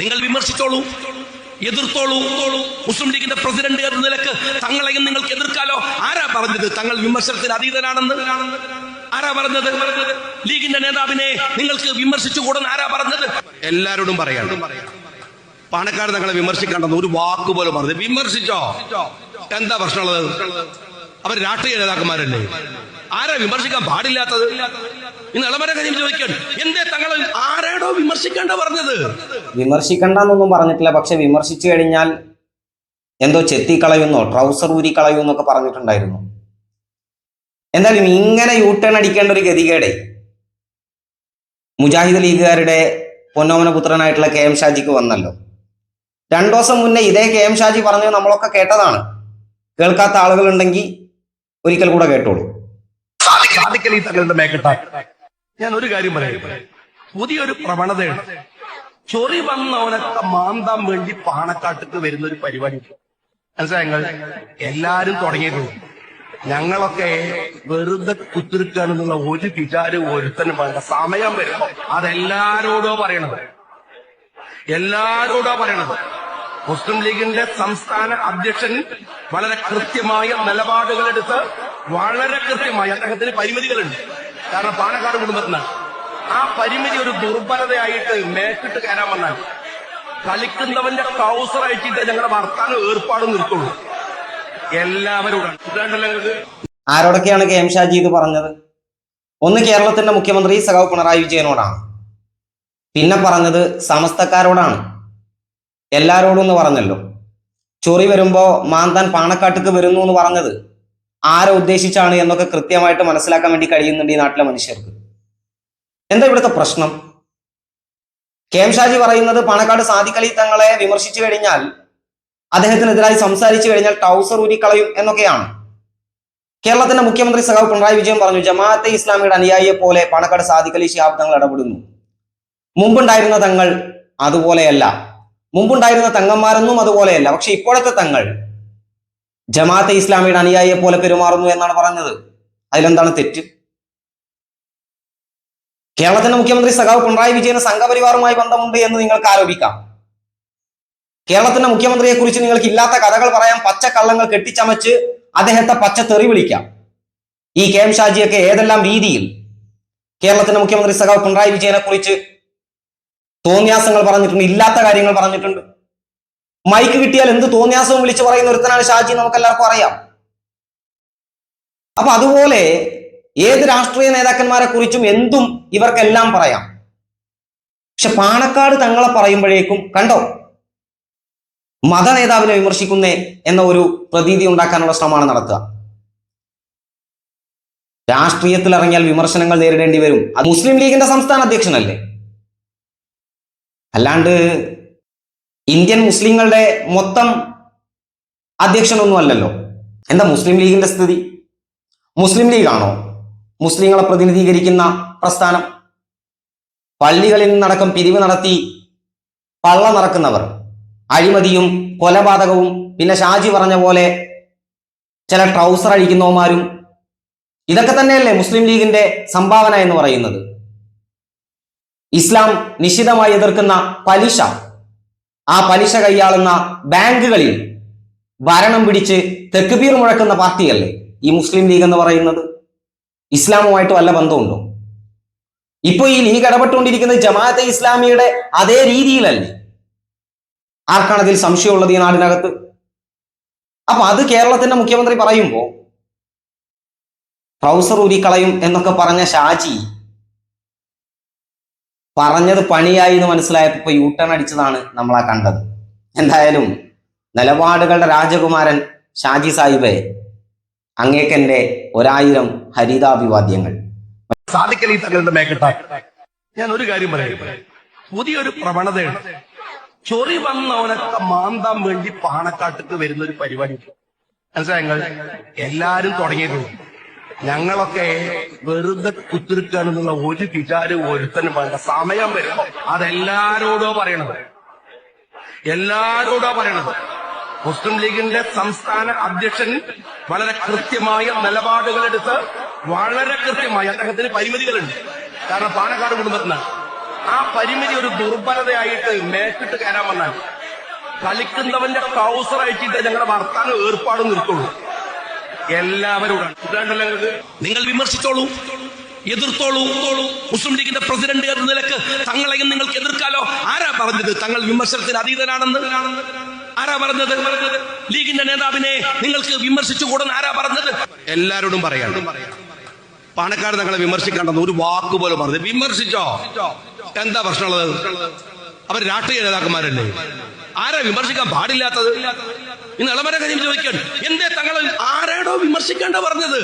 നിങ്ങൾ വിമർശിച്ചോളൂ എതിർത്തോളൂ. മുസ്ലിം ലീഗിന്റെ പ്രസിഡന്റ് എന്ന നിലയ്ക്ക് തങ്ങളെയും നിങ്ങൾക്ക് എതിർക്കാലോ? ആരാ പറഞ്ഞത് തങ്ങൾ വിമർശനത്തിന് അതീതനാണെന്ന് ആരാ പറഞ്ഞത്? ലീഗിന്റെ നേതാവിനെ നിങ്ങൾക്ക് വിമർശിച്ചു കൂടാൻ ആരാ പറഞ്ഞത്? എല്ലാരോടും പറയാണ് പാണക്കാട് തങ്ങളെ വിമർശിക്കേണ്ടെന്ന് ഒരു വാക്ക് പോലും പറഞ്ഞു വിമർശിച്ചോ? എന്താ പ്രശ്നമുള്ളത്? അവർ രാഷ്ട്രീയ നേതാക്കന്മാരല്ലേ? ആരാ വിമർശിക്കാൻ പാടില്ലാത്തത്? ഇന്ന് ഇളമര കാര്യം ചോദിക്കാൻ എന്തേ തങ്ങൾ ആരാടോ വിമർശിക്കേണ്ട പറഞ്ഞത്? വിമർശിക്കണ്ടെന്നൊന്നും പറഞ്ഞിട്ടില്ല. പക്ഷെ വിമർശിച്ചു കഴിഞ്ഞാൽ എന്തോ ചെത്തി ചെത്തിക്കളയുന്നോ ട്രൗസർ ഊരി കളയുന്നൊക്കെ പറഞ്ഞിട്ടുണ്ടായിരുന്നു. എന്തായാലും ഇങ്ങനെ യൂ ടേൺ അടിക്കേണ്ട ഒരു ഗതികേടെ. മുജാഹിദ് ലീഗുകാരുടെ പൊന്നോമന പുത്രനായിട്ടുള്ള കെ എം ഷാജിക്ക് വന്നല്ലോ. രണ്ടു ദിവസം മുന്നേ ഇതേ കെ എം ഷാജി പറഞ്ഞത് നമ്മളൊക്കെ കേട്ടതാണ്. കേൾക്കാത്ത ആളുകളുണ്ടെങ്കിൽ ഒരിക്കൽ കൂടെ കേട്ടോളൂ. സാധിക്കൽ ഈ തങ്ങളുടെ മേക്കട്ട ഞാൻ ഒരു കാര്യം പറയാം. പുതിയൊരു പ്രവണതയാണ് ചൊറി വന്നവനൊക്കെ മാന്താൻ വേണ്ടി പാണക്കാട്ടിക്ക് വരുന്ന ഒരു പരിപാടി മനസ്സിലായങ്ങൾ എല്ലാരും തുടങ്ങിയിട്ടുണ്ട്. ഞങ്ങളൊക്കെ വെറുതെ കുത്തിരിക്കാനെന്നുള്ള ഒരു വിചാരം ഒരുത്തനും വേണ്ട. സമയം വരുമ്പോ അതെല്ലാരോടോ പറയണത്. എല്ലാരോടോ പറയണത്. മുസ്ലിം ലീഗിന്റെ സംസ്ഥാന അധ്യക്ഷൻ വളരെ കൃത്യമായ നിലപാടുകളെടുത്ത് വളരെ കൃത്യമായി അദ്ദേഹത്തിന് പരിമിതികളുണ്ട്. കാരണം പാണക്കാട് കുടുംബത്തിനാണ് ആ പരിമിതി ഒരു ദുർബലതയായിട്ട് മേക്കിട്ട് കയറാൻ വന്നാൽ കളിക്കുന്നവന്റെ ട്രൗസർ അയച്ചിട്ട് ഞങ്ങളുടെ വർത്താനം ഏർപ്പാട് നിർത്തുള്ളൂ എല്ലാവരോടാണ് ആരോടൊക്കെയാണ് കെ എം ഷാജി ഇത് പറഞ്ഞത്? ഒന്ന് കേരളത്തിന്റെ മുഖ്യമന്ത്രി സഖാവ് പിണറായി വിജയനോടാണ്. പിന്നെ പറഞ്ഞത് സമസ്തക്കാരോടാണ്. എല്ലാരോടും എന്ന് പറഞ്ഞല്ലോ. ചൊറി വരുമ്പോ മാന്താൻ പാണക്കാട്ടുക്ക് വരുന്നു എന്ന് പറഞ്ഞത് ആരെ ഉദ്ദേശിച്ചാണ് എന്നൊക്കെ കൃത്യമായിട്ട് മനസ്സിലാക്കാൻ വേണ്ടി കഴിയുന്നുണ്ട് ഈ നാട്ടിലെ മനുഷ്യർക്ക്. എന്താ ഇവിടുത്തെ പ്രശ്നം? കെ എം ഷാജി പറയുന്നത് പാണക്കാട് സാദിഖലി തങ്ങളെ വിമർശിച്ചു കഴിഞ്ഞാൽ അദ്ദേഹത്തിനെതിരായി സംസാരിച്ചു കഴിഞ്ഞാൽ ടൗസർ ഊരിക്കളയും എന്നൊക്കെയാണ്. കേരളത്തിന്റെ മുഖ്യമന്ത്രി സഖാവ് പിണറായി വിജയൻ പറഞ്ഞു ജമാഅത്തെ ഇസ്ലാമിയുടെ അനുയായിയെ പോലെ പാണക്കാട് അലി ശിഹാബ് തങ്ങൾ ഇടപെടുന്നു. മുമ്പുണ്ടായിരുന്ന തങ്ങൾ അതുപോലെയല്ല. മുമ്പുണ്ടായിരുന്ന തങ്ങന്മാരൊന്നും അതുപോലെയല്ല. പക്ഷെ ഇപ്പോഴത്തെ തങ്ങൾ ജമാഅത്തെ ഇസ്ലാമിയുടെ അനുയായിയെ പോലെ പെരുമാറുന്നു എന്നാണ് പറഞ്ഞത്. അതിലെന്താണ് തെറ്റ്? കേരളത്തിന്റെ മുഖ്യമന്ത്രി സഖാവ് പിണറായി വിജയന് സംഘപരിവാറുമായി ബന്ധമുണ്ട് എന്ന് നിങ്ങൾക്ക് ആരോപിക്കാം. കേരളത്തിന്റെ മുഖ്യമന്ത്രിയെ കുറിച്ച് നിങ്ങൾക്ക് ഇല്ലാത്ത കഥകൾ പറയാം പച്ച കള്ളങ്ങൾ കെട്ടിച്ചമച്ച് അദ്ദേഹത്തെ പച്ച തെറി വിളിക്കാം. ഈ കെ എം ഷാജിയൊക്കെ ഏതെല്ലാം രീതിയിൽ കേരളത്തിന്റെ മുഖ്യമന്ത്രി സഖാവ് പിണറായി വിജയനെ കുറിച്ച് തോന്നിയാസങ്ങൾ പറഞ്ഞിട്ടുണ്ട് ഇല്ലാത്ത കാര്യങ്ങൾ പറഞ്ഞിട്ടുണ്ട്? മൈക്ക് കിട്ടിയാൽ എന്ത് തോന്നിയാസവും വിളിച്ചു പറയുന്ന ഒരുത്തനാണ് ഷാജി നമുക്ക് എല്ലാവർക്കും അറിയാം. അപ്പൊ അതുപോലെ ഏത് രാഷ്ട്രീയ നേതാക്കന്മാരെ കുറിച്ചും എന്തും ഇവർക്കെല്ലാം പറയാം. പക്ഷെ പാണക്കാട് തങ്ങളെ പറയുമ്പോഴേക്കും കണ്ടോ? മത നേതാവിനെ വിമർശിക്കുന്നേ എന്ന ഒരു പ്രതീതി ഉണ്ടാക്കാനുള്ള ശ്രമമാണ് നടത്തുക. രാഷ്ട്രീയത്തിൽ ഇറങ്ങിയാൽ വിമർശനങ്ങൾ നേരിടേണ്ടി വരും. അത് മുസ്ലിം ലീഗിന്റെ സംസ്ഥാന അധ്യക്ഷനല്ലേ? അല്ലാണ്ട് ഇന്ത്യൻ മുസ്ലിങ്ങളുടെ മൊത്തം അധ്യക്ഷനൊന്നും അല്ലല്ലോ എന്താ മുസ്ലിം ലീഗിന്റെ സ്ഥിതി? മുസ്ലിം ലീഗാണോ? മുസ്ലിങ്ങളെ പ്രതിനിധീകരിക്കുന്ന പ്രസ്ഥാനം? പള്ളികളിൽ നിന്നടക്കം പിരിവ് നടത്തി പള്ള നടക്കുന്നവർ. അഴിമതിയും കൊലപാതകവും പിന്നെ ഷാജി പറഞ്ഞ പോലെ ചില ട്രൗസർ അഴിക്കുന്നവന്മാരും. ഇതൊക്കെ തന്നെയല്ലേ മുസ്ലിം ലീഗിന്റെ സംഭാവന എന്ന് പറയുന്നത്. ഇസ്ലാം നിശിതമായി എതിർക്കുന്ന പലിശ. ആ പലിശ കൈയാളുന്ന ബാങ്കുകളിൽ ഭരണം പിടിച്ച് തെക്കുപീർ മുഴക്കുന്ന പാർട്ടിയല്ലേ ഈ മുസ്ലിം ലീഗ് എന്ന് പറയുന്നത്? ഇസ്ലാമുമായിട്ട് വല്ല ബന്ധമുണ്ടോ? ഇപ്പൊ ഈ ലീഗ് ഇടപെട്ടുകൊണ്ടിരിക്കുന്നത് ജമാഅത്തെ ഇസ്ലാമിയുടെ അതേ രീതിയിലല്ലേ. ആർക്കാണ് അതിൽ സംശയമുള്ളത് ഈ നാടിനകത്ത്? അപ്പൊ അത് കേരളത്തിന്റെ മുഖ്യമന്ത്രി പറയുമ്പോ ട്രൗസർ ഊരിക്കളയും എന്നൊക്കെ പറഞ്ഞ ഷാജി പറഞ്ഞത് പണിയായി എന്ന് മനസ്സിലായപ്പോൾ ഇപ്പൊ യൂട്ടേൺ അടിച്ചതാണ് നമ്മളാ കണ്ടത്. എന്തായാലും നിലപാടുകളുടെ രാജകുമാരൻ ഷാജി സാഹിബെ അങ്ങേക്കെന്റെ ഒരായിരം ഹരിതാഭിവാദ്യങ്ങൾ. സാധിക്കൽ ഈ തങ്ങളുടെ മേക്കട്ടെ. ഞാൻ ഒരു കാര്യം പറയാം. പുതിയൊരു പ്രവണതയാണ് ചൊറി വന്നവനൊക്കെ മാന്താൻ വേണ്ടി പാണക്കാട്ടിക്ക് വരുന്ന ഒരു പരിപാടി മനസ്സിലായി എല്ലാരും തുടങ്ങിയിട്ടുണ്ട്. ഞങ്ങളൊക്കെ വെറുതെ കുത്തിരിക്കാനെന്നുള്ള ഒരു വിചാരം ഒരുത്തനും വേണ്ട സമയം വരുമ്പോ അതെല്ലാരോടോ പറയണത്. എല്ലാരോടോ പറയണത്. മുസ്ലിം ലീഗിന്റെ സംസ്ഥാന അധ്യക്ഷൻ വളരെ കൃത്യമായ നിലപാടുകളെടുത്ത് വളരെ കൃത്യമായി അദ്ദേഹത്തിന് പരിമിതികളുണ്ട്. കാരണം പാണക്കാട് കുടുംബത്തിനാണ് ആ പരിമിതി ഒരു ദുർബലതയായിട്ട് മേക്കിട്ട് കയറാൻ വന്നാൽ കളിക്കുന്നവന്റെ ട്രൗസർ അയച്ചിട്ട് ഞങ്ങളുടെ വർത്താനം ഏർപ്പാട് നിർത്തുള്ളൂ ഇതാണ്ടല്ലോ നിങ്ങൾ വിമർശിച്ചോളൂ എതിർത്തോളൂ. മുസ്ലിം ലീഗിന്റെ പ്രസിഡന്റ് എന്ന നിലയ്ക്ക് തങ്ങളെയും നിങ്ങൾക്ക് എതിർക്കാലോ? ആരാ പറഞ്ഞത് തങ്ങൾ വിമർശനത്തിന് അതീതനാണെന്ന് ആരാ പറഞ്ഞത്? ലീഗിന്റെ നേതാവിനെ നിങ്ങൾക്ക് വിമർശിച്ചു കൂടാൻ ആരാ പറഞ്ഞത്? എല്ലാരോടും പറയാം. പാണക്കാട് തങ്ങളെ വിമർശിക്കേണ്ടെന്ന് ഒരു വാക്ക് പോലും പറഞ്ഞു വിമർശിച്ചോ? എന്താ പ്രശ്നമുള്ളത്? അവർ രാഷ്ട്രീയ നേതാക്കന്മാരല്ലേ? ആരാ വിമർശിക്കാൻ പാടില്ലാത്തത്? ഇന്ന് ഇളമരം ചോദിക്കാൻ എന്തേ തങ്ങളെ ആരാടോ വിമർശിക്കേണ്ട പറഞ്ഞത്?